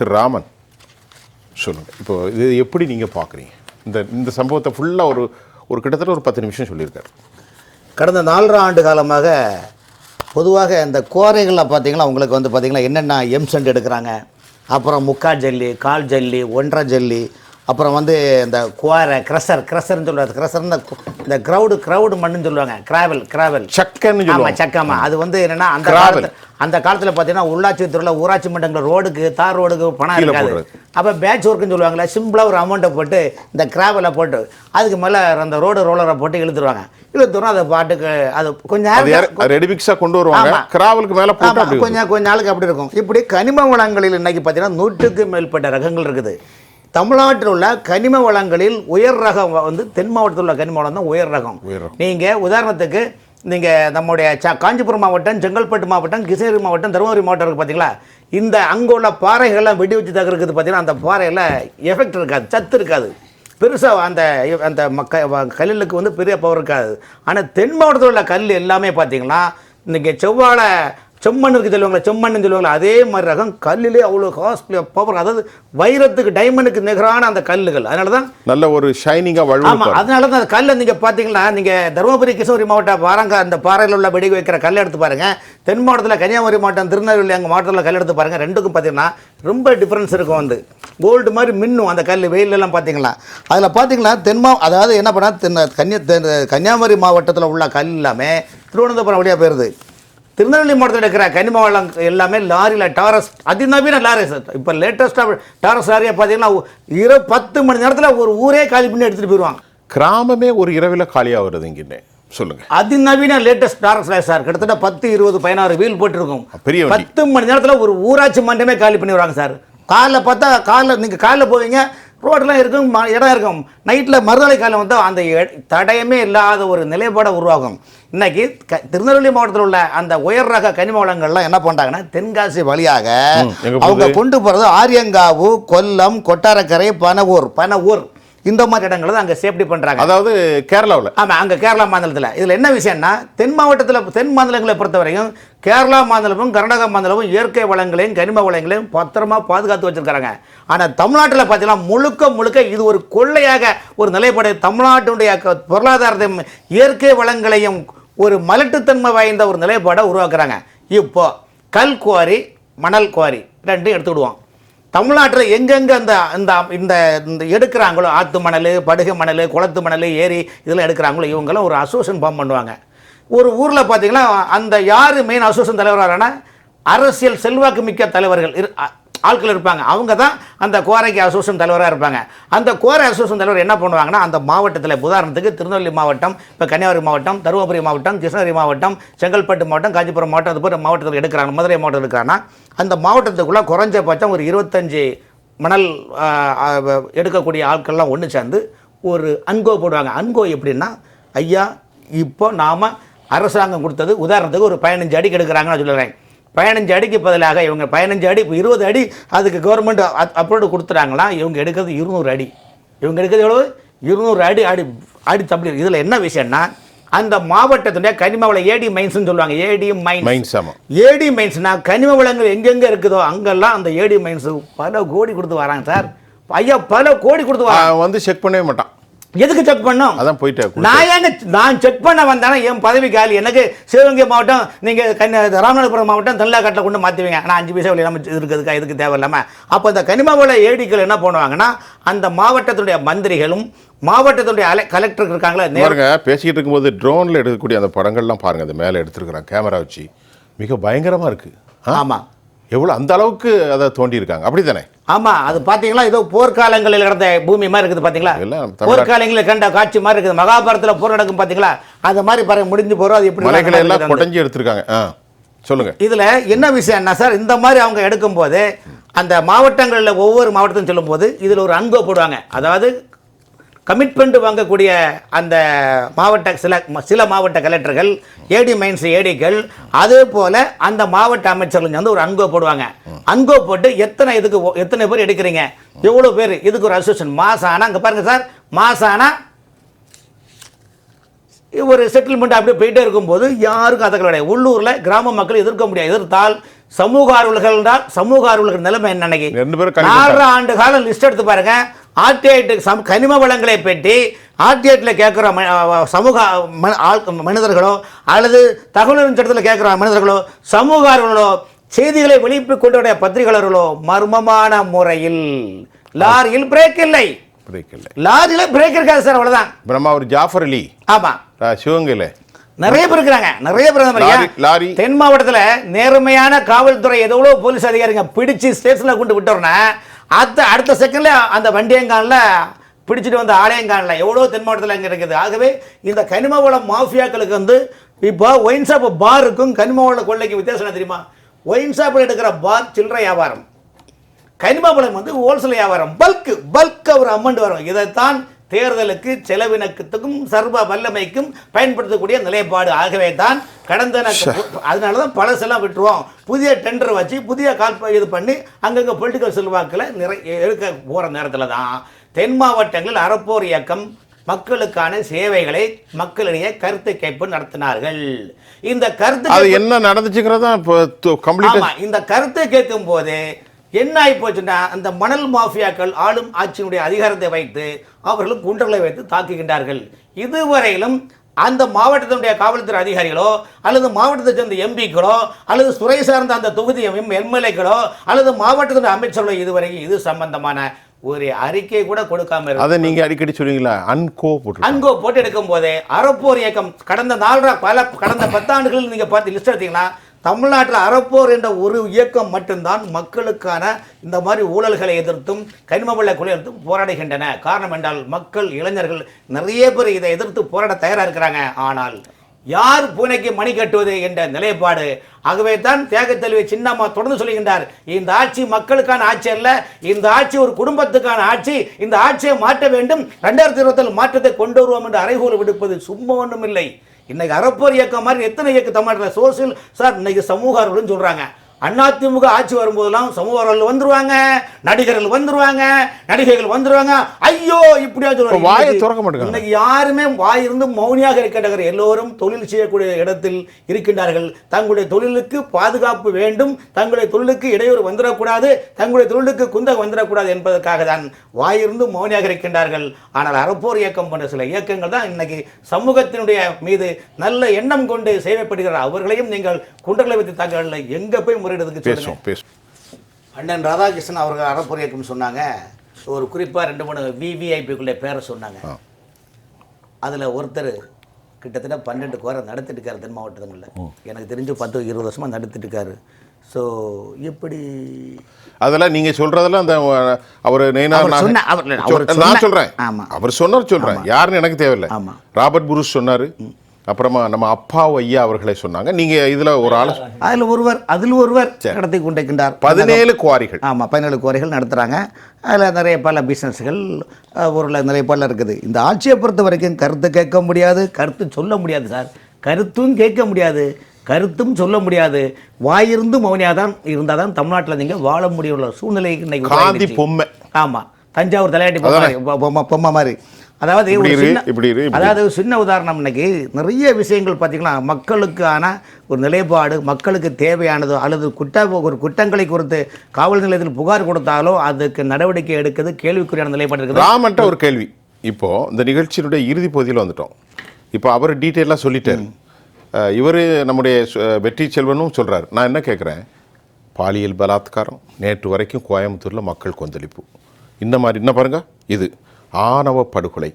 திரு ராமன். சொல்லுங்கள் இப்போ இது எப்படி நீங்கள் பார்க்குறீங்க? இந்த இந்த சம்பவத்தை ஃபுல்லாக ஒரு ஒரு கிட்டத்தட்ட ஒரு பத்து நிமிஷம் சொல்லியிருக்காரு. கடந்த நாலரை ஆண்டு காலமாக பொதுவாக இந்த கோரைகளில் பார்த்தீங்கன்னா அவங்களுக்கு வந்து பார்த்திங்கன்னா என்னென்ன எம்சண்ட் எடுக்கிறாங்க? அப்புறம் முக்கா ஜல்லி கால் ஜல்லி ஒன்றரை ஜல்லி அப்புறம் வந்து இந்த குவாரை க்ரஷர் க்ரஷர்னு சொல்லுவாங்க. க்ரஷர் இந்த இந்த க்ரௌடு க்ரௌடு மண்ணுன்னு சொல்லுவாங்க. கிராவல் கிராவல் சக்கன்னு சொல்லுவாங்க சக்கமா அது வந்து என்னன்னா அந்த. காலத்துல அந்த காலத்துல பார்த்தீங்கன்னா உள்ளாட்சி துறையில் ஊராட்சி மன்றங்கள் ரோடுக்கு தார் ரோடுக்கு பணம் இருக்காது. அப்போ பேட்ச் ஒர்க்குன்னு சொல்லுவாங்களே சிம்பிளாக ஒரு அமௌண்ட்டை போட்டு இந்த கிராவலை போட்டு அதுக்கு மேலே அந்த ரோடு ரோலரை போட்டு இழுத்துருவாங்க. இழுத்துரும் அதை பாட்டுக்கு அது கொஞ்ச அது யார்? நேரம் ரெடிமிக்ஸாக கொண்டு வருவாங்க. கிராவலுக்கு மேலே கொஞ்சம் கொஞ்ச நாளுக்கு அப்படி இருக்கும். இப்படி கனிம வளங்களில் இன்னைக்கு பார்த்தீங்கன்னா நூற்றுக்கு மேற்பட்ட ரகங்கள் இருக்குது. தமிழ்நாட்டில் உள்ள கனிம வளங்களில் உயர் ரகம் வந்து தென் மாவட்டத்தில் உள்ள கனிம வளம் தான் உயர் ரகம். நீங்கள் உதாரணத்துக்கு நீங்கள் நம்முடைய ச காஞ்சிபுரம் மாவட்டம் செங்கல்பட்டு மாவட்டம் கிருஷ்ணகிரி மாவட்டம் தருமபுரி மாவட்டம் இருக்குது பார்த்தீங்களா இந்த அங்கே உள்ள பாறைகள்லாம் வெடி வச்சு தகர்க்குது பார்த்தீங்கன்னா அந்த பாறையில் எஃபெக்ட் இருக்காது சத்து இருக்காது. பெருசாக அந்த அந்த மக்க கல்லுக்கு வந்து பெரிய பவர் இருக்காது. ஆனால் தென் மாவட்டத்தில் உள்ள கல் எல்லாமே பார்த்தீங்கன்னா இன்றைக்கி செவ்வாழை செம்மண்ணுக்கு சொல்லுவாங்களே செம்மண்ணுன்னு சொல்லுவாங்களே அதே மாதிரி ரகம் கல்லிலே அவ்வளோ காஸ்ட்லி பவர் அதாவது வைரத்துக்கு டைமண்டுக்கு நிகரான அந்த கல்லுகள். அதனால தான் நல்ல ஒரு ஷைனிங்காக ஆமா வழுவழுப்பாக அதனால தான் அந்த கல்லை நீங்க பாத்தீங்கன்னா நீங்க தருமபுரி கிருஷ்ணகிரி மாவட்டம் பாருங்க அந்த பாறையில் உள்ள வெடி வைக்கிற கல் எடுத்து பாருங்க. தென் மாவட்டத்தில் கன்னியாகுமரி மாவட்டம் திருநெல்வேலி அங்கே மாவட்டத்தில் கல் எடுத்து பாருங்க. ரெண்டுக்கும் பார்த்தீங்கன்னா ரொம்ப டிஃபரன்ஸ் இருக்கும் வந்து. கோல்டு மாதிரி மின்னும் அந்த கல் வெயிலெல்லாம் பார்த்தீங்களா அதில் பார்த்தீங்கன்னா தென்மா அதாவது என்ன பண்ணா தென் கன்னியா கன்னியாகுமரி மாவட்டத்தில் உள்ள கல் எல்லாமே திருவனந்தபுரம் வழியாக போயிருது. திருநெல்வேலி மாவட்டத்தில் இருக்கிற கனிம வளம் எல்லாமே லாரியில் டாரஸ் அதிநவீன லாரி இப்போ லேட்டஸ்ட்டாக டாரஸ் லாரியை பார்த்தீங்கன்னா இரு பத்து மணி நேரத்தில் ஒரு ஊரே காலி பண்ணி எடுத்துகிட்டு போயிடுவாங்க கிராமமே ஒரு இரவில் காலியாக வருது இங்கே சொல்லுங்க. அதிநவீன லேட்டஸ்ட் டாரஸ் லாரி சார். கிட்டத்தட்ட பத்து இருபது பதினாறு வீல் போட்டிருக்கும். பெரிய. பத்து மணி நேரத்தில் ஒரு ஊராட்சி மன்றமே காலி பண்ணி விடுவாங்க சார். காலைல பார்த்தா காலைல நீங்கள் காலைல போவீங்க ரோடெலாம் இருக்கும் இடம் இருக்கும். நைட்டில் மறுநாளை காலம் வந்து அந்த தடயமே இல்லாத ஒரு நிலைப்பாடை உருவாகும். இன்னைக்கு க திருநெல்வேலி மாவட்டத்தில் உள்ள அந்த உயர் ரக கனிம வளங்கள்லாம் என்ன பண்ணுறாங்கன்னா தென்காசி வழியாக அவங்க? கொண்டு போகிறது ஆரியங்காவு கொல்லம் கொட்டாரக்கரை பனவூர் பனவூர். இந்த மாதிரி இடங்களை தான் அங்கே சேஃப்டி பண்ணுறாங்க அதாவது கேரளாவில்? ஆமாம் அங்கே கேரளா மாநிலத்தில். இதில் என்ன விஷயம்னா தென் மாவட்டத்தில் தென் மாநிலங்களை பொறுத்தவரையும் கேரளா மாநிலமும் கர்நாடகா மாநிலமும் இயற்கை வளங்களையும் கனிம வளங்களையும் பத்திரமா பாதுகாத்து வச்சிருக்காங்க. ஆனால் தமிழ்நாட்டில் பார்த்தீங்கன்னா முழுக்க முழுக்க இது ஒரு கொள்ளையாக ஒரு நிலைப்பாடு. தமிழ்நாட்டினுடைய க- பொருளாதாரத்தையும் இயற்கை வளங்களையும் ஒரு மலட்டுத்தன்மை வாய்ந்த ஒரு நிலைப்பாடை உருவாக்குறாங்க. இப்போ கல் குவாரி மணல் குவாரி ரெண்டும் எடுத்துக்கிடுவோம் தமிழ்நாட்டில் எங்கெங்கே அந்த அந்த இந்த இந்த எடுக்கிறாங்களோ ஆற்று மணல் படுகை மணல் குளத்து மணல் ஏரி இதெல்லாம் எடுக்கிறாங்களோ இவங்கெல்லாம் ஒரு அசோசியேஷன் ஃபார்ம் பண்ணுவாங்க. ஒரு ஊரில் பார்த்தீங்கன்னா அந்த யார் மெயின் அசோசியேஷன் தலைவரானா அரசியல் செல்வாக்கு மிக்க தலைவர்கள். இரு ஆட்கள் இருப்பாங்க. அவங்க தான் அந்த கோரைக்கு அசோசியேஷன் தலைவராக இருப்பாங்க. அந்த கோரை அசோசியேஷன் தலைவர் என்ன பண்ணுவாங்கன்னா அந்த மாவட்டத்தில் உதாரணத்துக்கு திருநெல்வேலி மாவட்டம் இப்போ கன்னியாகுமரி மாவட்டம் தருமபுரி மாவட்டம் கிருஷ்ணகிரி மாவட்டம் செங்கல்பட்டு மாவட்டம் காஞ்சிபுரம் மாவட்டம் அது போன்ற மாவட்டத்தில் எடுக்கிறாங்க மதுரை மாவட்டம் எடுக்கிறாங்கன்னா அந்த மாவட்டத்துக்குள்ளே குறைஞ்சபட்சம் ஒரு இருபத்தஞ்சு மணல் எடுக்கக்கூடிய ஆட்கள்லாம் ஒன்று சேர்ந்து ஒரு அன்கோ போடுவாங்க. அன்கோ எப்படின்னா ஐயா இப்போ நாம் அரசாங்கம் கொடுத்தது. உதாரணத்துக்கு ஒரு பதினஞ்சு அடிக்கு எடுக்கிறாங்கன்னு சொல்லுறேன் பதினஞ்சு அடிக்கு பதிலாக இவங்க பதினஞ்சு அடி இப்போ இருபது அடி அதுக்கு கவர்மெண்ட் அப்ரோடு கொடுத்துட்டாங்களா இவங்க எடுக்கிறது இருநூறு அடி. இவங்க எடுக்கிறது எவ்வளவு? இருநூறு அடி அடி அடி தப்பி இதில் என்ன விஷயம்னா அந்த மாவட்டத்துடைய கனிம வள ஏடி மைன்ஸ்னு சொல்லுவாங்க. ஏடி மைன்ஸ் ஏடி மைன்ஸ்னா கனிம வளங்கள் எங்கெங்க இருக்குதோ அங்கெல்லாம் அந்த ஏடி மைன்ஸ் பல கோடி கொடுத்து வராங்க சார். ஐயா பல கோடி கொடுத்து வராங்க. வந்து செக் பண்ணவே மாட்டான். எதுக்கு செக் பண்ணோம்? அதான் போயிட்டு நான் ஏங்க நான் செக் பண்ண வந்தேன்னா என் பதவி காலி. எனக்கு சிவகங்கை மாவட்டம் நீங்கள் கன்னியா ராமநாதபுரம் மாவட்டம் தென்லாக்காட்டில் கொண்டு மாற்றுவீங்க ஆனால் அஞ்சு பைசா இல்லாமல் இருக்கிறதுக்கா எதுக்கு தேவையில்லாமல் அப்போ இந்த கனிமவள ஏடிக்கள் என்ன பண்ணுவாங்கன்னா அந்த மாவட்டத்துடைய மந்திரிகளும் மாவட்டத்துடைய அலை கலெக்டர் இருக்காங்களா பாருங்க பேசிக்கிட்டு இருக்கும்போது ட்ரோனில் எடுக்கக்கூடிய அந்த படங்கள்லாம் பாருங்க. அந்த மேலே எடுத்துருக்குறாங்க கேமரா வச்சு. மிக பயங்கரமாக இருக்கு. ஆ? ஆமாம் எவ்வளோ அந்த அளவுக்கு அதை தோண்டி இருக்காங்க. அப்படி தானே ஆமா அது பாத்தீங்களா? ஏதோ போர்க்காலங்களில் கிடந்த பூமி மாதிரி இருக்குது தமிழ்நாட்டு- போர்க்காலங்களில் கண்ட காட்சி மாதிரி இருக்குது. மகாபாரதத்துல போர் நடக்கும் பாத்தீங்களா? அது மாதிரி பாருங்க முடிஞ்சு போறோம். அது எப்படி எல்லாம். குடஞ்சி எடுத்திருக்காங்க. சொல்லுங்க. இதுல என்ன விஷயம்னா சார்? இந்த மாதிரி அவங்க எடுக்கும்போது அந்த மாவட்டங்களில் ஒவ்வொரு மாவட்டத்தையும் சொல்லும்போது இதுல ஒரு அன்பை போடுவாங்க. அதாவது கமிட்மெண்ட் வாங்கக்கூடிய அந்த மாவட்ட சில சில மாவட்ட கலெக்டர்கள் ஏடி மைன்ஸ் ஏடிக்கள் அதே போல அந்த மாவட்ட அமைச்சர்கள் வந்து ஒரு அன்கோ போடுவாங்க. அன்கோ போட்டு எத்தனை இதுக்கு எத்தனை பேர் எடுக்கிறீங்க? எவ்வளோ பேர்? இதுக்கு ஒரு அசோசியேஷன் மாசம் ஆனால் இங்கே பாருங்க சார் மாசம் ஆனால் ஒரு செட்டில்மெண்ட் அப்படியே போயிட்டே இருக்கும்போது யாருக்கும் அதை கிடையாது உள்ளூரில் கிராம மக்கள் எதிர்க்க முடியாது. எதிர்த்தால் சமூக ஆர்வலர்கள் தான் சமூக ஆர்வலர்கள் நிலைமை என்ன அன்னைக்கு? நாலரை ஆண்டு காலம் லிஸ்ட் எடுத்து பாருங்க. ஆர்டிஐட்டு சம் கனிம வளங்களை பற்றி ஆர்டிஐட்டில் கேட்குற சமூக மனிதர்களோ அல்லது தகவல் சட்டத்தில் கேட்குற மனிதர்களோ சமூக ஆர்வலர்களோ செய்திகளை வெளியிட்டு கொண்டு வர பத்திரிகையாளர்களோ மர்மமான முறையில். லாரியில் பிரேக் இல்லை. பிரேக் இல்லை. லாரியில பிரேக் இருக்காது சார் அவ்வளவுதான். இப்போ நம்ம ஒரு ஜாஃபர் அலி. ஆமா. ஆ, சிவகங்கையில். நிறைய பேர் இருக்கிறாங்க. நிறைய பேர். தென் மாவட்டத்துல நேர்மையான காவல்துறை எவ்வளோ போலீஸ் அதிகாரிங்க பிடிச்சு ஸ்டேஷன்ல கொண்டு விட்டோம்னா அடுத்த அடுத்த செகண்ட்ல அந்த வண்டியங்கானில் பிடிச்சிட்டு வந்த ஆலயங்கான்ல எவ்வளோ தென் மாவட்டத்தில் அங்கே இருக்குது. ஆகவே இந்த கனிம வள மாஃபியாக்களுக்கு வந்து இப்போ ஒயின் ஷாப் பாருக்கும் கனிம வள வித்தியாசம் தெரியுமா? ஒயின் ஷாப்பில் எடுக்கிற பார் சில்லறை வியாபாரம். கனிம வளம் வந்து ஹோல்சேல் வியாபாரம். பல்க் பல்க் ஒரு அமௌண்ட் வரும். இதைத்தான் தேர்தலுக்கு செலவினக்கத்துக்கும் சர்வ வல்லமைக்கும் பயன்படுத்தக்கூடிய நிலைப்பாடு. ஆகவே தான் கடந்த அதனால தான் பழசெல்லாம் விட்டுருவோம். புதிய டெண்டர் வச்சு புதிய கால் இது பண்ணி அங்கங்கே பொலிட்டிக்கல் செல்வாக்கில் நிறைய எடுக்க போகிற நேரத்தில் தான் தென் மாவட்டங்களில் அறப்போர் இயக்கம் மக்களுக்கான சேவைகளை மக்களிடையே கருத்து கேட்பு நடத்தினார்கள். இந்த கருத்து என்ன நடந்துச்சுங்கிறதா இந்த கருத்தை கேட்கும் போது என்ன ஆகி போச்சுன்னா அந்த மணல் மாஃபியாக்கள் ஆளும் ஆட்சியினுடைய அதிகாரத்தை வைத்து அவர்கள் குண்டர்களை வைத்து தாக்குகின்றார்கள். இதுவரையிலும் அந்த மாவட்டத்தினுடைய காவல்துறை அதிகாரிகளோ அல்லது மாவட்டத்தை சேர்ந்த எம்பிக்களோ அல்லது துறை சார்ந்த அந்த தொகுதி எம்எல்ஏக்களோ அல்லது மாவட்டத்தினுடைய அமைச்சர்களோ இதுவரைக்கும் இது சம்பந்தமான ஒரு அறிக்கை கூட கொடுக்காம அதை நீங்கள் அடிக்கடி சொல்லுவீங்களா அன்கோ போட்டு அன்கோ போட்டு எடுக்கும் போதே அறப்போர் இயக்கம் கடந்த நாலரை பல கடந்த பத்தாண்டுகளில் நீங்க பார்த்து லிஸ்ட் எடுத்தீங்கன்னா தமிழ்நாட்டில் அறப்போர் என்ற ஒரு இயக்கம் மட்டும்தான் மக்களுக்கான இந்த மாதிரி ஊழல்களை எதிர்த்தும் கனிமவள வள எதிர்த்தும் போராடுகின்றன. காரணம் என்றால் மக்கள் இளைஞர்கள் நிறைய பேர் இதை எதிர்த்து போராட தயாராக இருக்கிறாங்க. ஆனால் யார் பூனைக்கு மணி கட்டுவது என்ற நிலைப்பாடு? ஆகவே தான் தியாகத்தலைவி சின்னம்மா தொடர்ந்து சொல்லுகின்றார் இந்த ஆட்சி மக்களுக்கான ஆட்சி அல்ல இந்த ஆட்சி ஒரு குடும்பத்துக்கான ஆட்சி. இந்த ஆட்சியை மாற்ற வேண்டும். ரெண்டாயிரத்தி இருபத்தில் மாற்றத்தை கொண்டு வருவோம் என்று அறைகூறு விடுப்பது சும்மா ஒன்றும் இல்லை இன்னைக்கு அறப்போர் இயக்கம் மாதிரி எத்தனை இயக்கம் தமிழ்நாட்டில் சோசியல் சார் இன்னைக்கு சமூக ஆர்வலர்னு சொல்கிறாங்க அதிமுக ஆட்சி வரும்போதெல்லாம் சமூக ஆர்வலர்கள் வந்துருவாங்க நடிகர்கள் வந்துருவாங்க நடிகைகள் வந்துருவாங்க. ஐயோ இப்படியா வாயை சொல்லுவாங்க திறக்க. இன்னைக்கு யாருமே வாய் இருந்து மௌனியாக இருக்கின்றனர் எல்லோரும் தொழில் செய்யக்கூடிய இடத்தில் இருக்கின்றார்கள். தங்களுடைய தொழிலுக்கு பாதுகாப்பு வேண்டும். தங்களுடைய தொழிலுக்கு இடையூறு வந்துடக்கூடாது. தங்களுடைய தொழிலுக்கு குந்தகம் வந்துடக்கூடாது என்பதற்காக தான் வாயிருந்து மௌனியாக இருக்கின்றார்கள். ஆனால் அறப்போர் இயக்கம் போன்ற சில இயக்கங்கள் தான் இன்னைக்கு சமூகத்தினுடைய மீது நல்ல எண்ணம் கொண்டு சேவைப்படுகிறார் அவர்களையும் நீங்கள் குண்டர்களை வைத்து தாக்கல எங்க போய் முறையிடுறதுக்கு பேசுவோம் பேசுவோம். அண்ணன் ராதாகிருஷ்ணன் அவர்கள் அறப்போர் இயக்கம் சொன்னாங்க. ஒரு குறிப்பாக ரெண்டு மூணு விவிஐபிக்குள்ளே பேரை சொன்னாங்க. அதில் ஒருத்தர் கிட்டத்தட்ட பன்னெண்டு கோரை நடத்திட்டு இருக்காரு தென் மாவட்டங்களில் எனக்கு தெரிஞ்சு பத்து இருபது வருஷமாக நடத்திட்டு இருக்காரு ஸோ எப்படி? அதெல்லாம் நீங்க சொல்றதெல்லாம் அந்த அவர் நான் சொன்ன- சொல்றேன். ஆமா. அவர் சொன்னார் சொல்றேன். யாருன்னு எனக்கு தேவையில்லை. ராபர்ட் புருஷ் சொன்னாரு. அப்புறமா நம்ம அப்பாவு ஐயா அவர்களை சொன்னாங்க. நீங்க இதுல ஒரு ஆள் அதில் ஒருவர் அதில் ஒருவர் நடத்தி கொண்டிருக்கின்றார். பதினேழு குவாரிகள். ஆமாம் பதினேழு குறைகள் நடத்துகிறாங்க அதில் நிறைய பல பிஸ்னஸ்கள் ஒரு நிறைய பல இருக்குது. இந்த ஆட்சியை பொறுத்த வரைக்கும் கருத்து கேட்க முடியாது கருத்து சொல்ல முடியாது சார். கருத்தும் கேட்க முடியாது கருத்தும் சொல்ல முடியாது. வாயிருந்து மௌனியாக தான் இருந்தால் தான் தமிழ்நாட்டில் நீங்கள் வாழ முடியுள்ள சூழ்நிலை இன்னைக்கு. பொம்மை. ஆமா தஞ்சாவூர் தலையாட்டி பொம்மை பொம்மை மாதிரி. அதாவது ஒரு சின்ன அதாவது ஒரு சின்ன உதாரணம் இன்னைக்கு நிறைய விஷயங்கள் பார்த்தீங்கன்னா மக்களுக்கான ஒரு நிலைப்பாடு மக்களுக்கு தேவையானதோ அல்லது குற்ற ஒரு குற்றங்களை குறித்து காவல் நிலையத்தில் புகார் கொடுத்தாலோ அதுக்கு நடவடிக்கை எடுக்கிறது கேள்விக்குறியான நிலைப்பாடு இருக்குது. ராமன்ட்ட ஒரு கேள்வி. இப்போ இந்த நிகழ்ச்சியினுடைய இறுதி பகுதியில் வந்துட்டோம். இப்போ அவர் டீட்டெயிலாக சொல்லிட்டார். இவர் நம்முடைய வெற்றி செல்வனும் சொல்றாரு. நான் என்ன கேட்குறேன் பாலியல் பலாத்காரம். நேற்று வரைக்கும் கோயம்புத்தூரில் மக்கள் கொந்தளிப்பு. இந்த மாதிரி என்ன பாருங்க இது. ஆணவ படுகொலை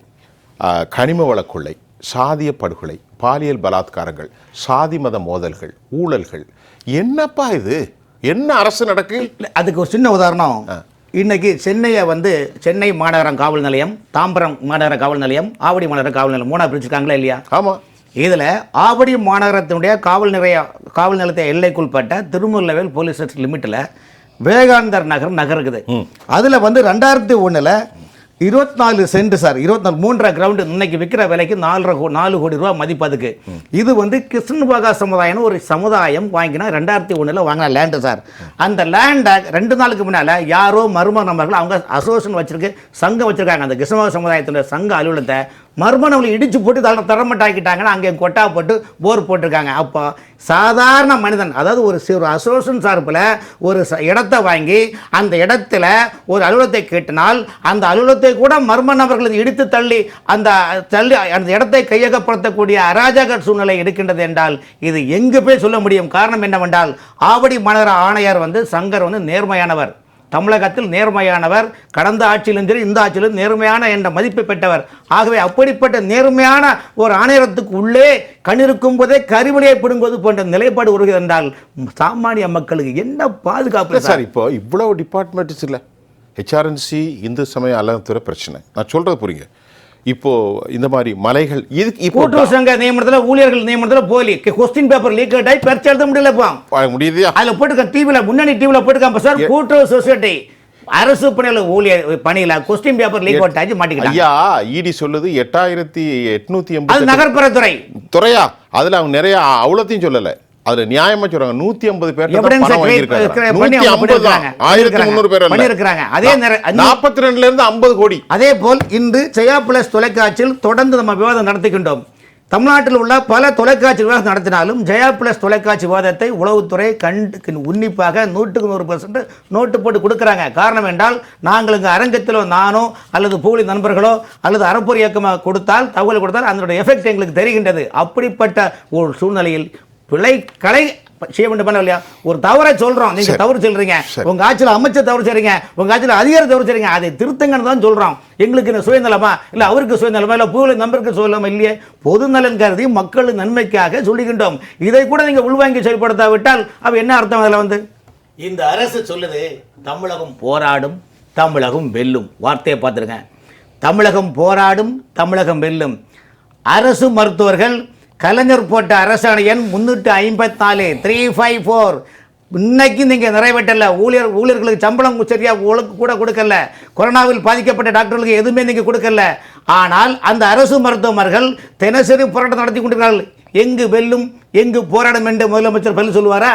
கனிம வள கொள்ளை சாதிய படுகொலை பாலியல் பலாத்காரங்கள் சாதி மத மோதல்கள் ஊழல்கள். என்னப்பா இது? என்ன அரசு நடக்கு? அதுக்கு ஒரு சின்ன உதாரணம். இன்னைக்கு சென்னையை வந்து சென்னை மாநகரம் காவல் நிலையம் தாம்பரம் மாநகர காவல் நிலையம் ஆவடி மாநகர காவல் நிலையம் மூணா பிரிச்சிருக்காங்களா இல்லையா? ஆமாம் இதில் ஆவடி மாநகரத்தினுடைய காவல் நிலைய காவல் நிலையத்தை எல்லைக்குட்பட்ட திருமுல்லவேல் போலீஸ் ஸ்டேஷன் லிமிட்டில் விவேகானந்தர் நகர் நகர் இருக்குது அதில் வந்து ரெண்டாயிரத்தி ஒன்றில் இருபத்தி நாலு சென்ட் சார் இருபத்தி நாலு மூன்றரை கிரவுண்டு இன்னைக்கு விற்கிற விலைக்கு நாலரை கோ நாலு கோடி ரூபா மதிப்பு அதுக்கு. இது வந்து கிருஷ்ணபாகா சமுதாயம்னு ஒரு சமுதாயம் வாங்கினா ரெண்டாயிரத்தி ஒன்றில் வாங்கின லேண்டு சார் அந்த லேண்டை ரெண்டு நாளுக்கு முன்னால் யாரோ மர்ம நபர்கள் அவங்க அசோசியேஷன் வச்சுருக்கு சங்கம் வச்சுருக்காங்க. அந்த கிருஷ்ணபாக சமுதாயத்தினுடைய சங்க அலுவலகத்தை மர்மணவங்களை இடிச்சு போட்டு தர தரமட்டாக்கிட்டாங்கன்னா அங்கே கொட்டா போட்டு போர் போட்டிருக்காங்க. அப்போ சாதாரண மனிதன் அதாவது ஒரு சிறு ஒரு அசோசியேஷன் சார்பில் ஒரு ச- இடத்தை வாங்கி அந்த இடத்துல ஒரு அலுவலகத்தை கேட்டினால் அந்த அலுவலகத்தை கூட மர்ம நபர்கள் இடித்து தள்ளி அந்த தள்ளி அந்த இடத்தை கையகப்படுத்தக்கூடிய அராஜக சூழ்நிலை இருக்கின்றது என்றால் இது எங்கு போய் சொல்ல முடியும். காரணம் என்னவென்றால் ஆவடி மாநகர ஆணையர் வந்து சங்கர் வந்து நேர்மையானவர். தமிழகத்தில் நேர்மையானவர் கடந்த ஆட்சியிலும் சரி இந்த ஆட்சியிலும் நேர்மையான என்ற மதிப்பை பெற்றவர். ஆகவே அப்படிப்பட்ட நேர்மையான ஒரு ஆணையரத்துக்கு உள்ளே கண்ணிருக்கும் போதே கருவிலையை பிடுங்குவது போன்ற நிலைப்பாடு வருகிறது என்றால் சாமானிய மக்களுக்கு என்ன பாதுகாப்பு சார் இப்போ இவ்வளவு டிபார்ட்மெண்ட்ஸ் இல்லை. ஹெச்ஆர்என்சி இந்து சமய அறத்துறை பிரச்சனை. நான் சொல்றது புரியுங்க. இப்போ இந்த மாதிரி மலைகள் இப்போ கூட்டுறவு சங்க நியமனத்தில் ஊழியர்கள் நியமனத்தில் போலி. கொஸ்டின் பேப்பர் லீக் ஆகி பரிச்சு எழுத முடியல இப்போ. முடியுதா. அதில் போட்டுக்க டிவியில் முன்னணி டிவியில் போட்டுக்காம சார் கூட்டுறவு சொசைட்டி அரசு பணியில் ஊழியர் பணியில் கொஸ்டின் பேப்பர் லீக் அவுட் ஆகி மாட்டிக்கிட்டாங்க. ஐயா இடி சொல்லுது எட்டாயிரத்தி எட்நூத்தி எண்பது நகர்ப்புறத்துறை. துறையா? அதுல அவங்க நிறைய அவ்வளோத்தையும் சொல்லல. அதுல நியாயமா சொல்றாங்க. நூத்தி ஐம்பது பேர். ஆயிரத்தி முந்நூறு பேர். அதே நேர- நாற்பத்தி ரெண்டுல இருந்து ஐம்பது கோடி. அதே போல் இன்று ஜெயா பிளஸ் தொலைக்காட்சியில் தொடர்ந்து நம்ம விவாதம் நடத்திக்கின்றோம் தமிழ்நாட்டில் உள்ள பல தொலைக்காட்சி விவாதம் நடத்தினாலும் ஜெயா பிளஸ் தொலைக்காட்சி விவாதத்தை உளவுத்துறை கண்டு உன்னிப்பாக நூற்றுக்கு நூறு பர்சன்ட் நோட்டு போட்டு கொடுக்குறாங்க. காரணம் என்றால் நாங்கள் இங்கே அரங்கத்திலோ நானோ அல்லது புகழி நண்பர்களோ அல்லது அறப்பொரு இயக்கமாக கொடுத்தால் தகவல் கொடுத்தால் அதனுடைய எஃபெக்ட் எங்களுக்கு தெரிகின்றது. அப்படிப்பட்ட ஒரு சூழ்நிலையில் பிழைகளை செய்ய வேண்டும் பண்ண இல்லையா? ஒரு தவறை சொல்றோம். நீங்க சரி. தவறு சொல்றீங்க. சரி. உங்க ஆட்சியில் அமைச்சர் தவறு செய்றீங்க. உங்க ஆட்சியில் அதிகாரி தவறு செய்றீங்க. அதை திருத்தங்கன்னு தான் சொல்றோம். எங்களுக்கு இந்த சுயநலமா? இல்ல அவருக்கு சுயநலமா? இல்ல பூவில் நம்பருக்கு சுயநலமா? இல்லையே. பொது நலன் கருதி மக்கள் நன்மைக்காக சொல்லுகின்றோம் இதை கூட நீங்க உள்வாங்கி செயல்படுத்தாவிட்டால் அவ என்ன அர்த்தம் அதில் வந்து? இந்த அரசு சொல்லுது தமிழகம் போராடும் தமிழகம் வெல்லும். வார்த்தையை பார்த்துருங்க. தமிழகம் போராடும் தமிழகம் வெல்லும். அரசு மருத்துவர்கள் கலைஞர் போட்ட அரசாணை எண் முன்னூற்றி ஐம்பத்தாலு. த்ரீ ஃபைவ் ஃபோர் இன்னைக்கு நீங்கள் நிறைவேற்றல. ஊழியர் ஊழியர்களுக்கு சம்பளம் சரியாக உங்களுக்கு கூட கொடுக்கல. கொரோனாவில் பாதிக்கப்பட்ட டாக்டர்களுக்கு எதுவுமே நீங்கள் கொடுக்கல. ஆனால் அந்த அரசு மருத்துவமர்கள் தினசரி போராட்டம் நடத்தி கொண்டிருக்கிறார்கள். எங்கு வெல்லும் எங்கு போராடும் என்று முதலமைச்சர் பதில் சொல்லுவாரா?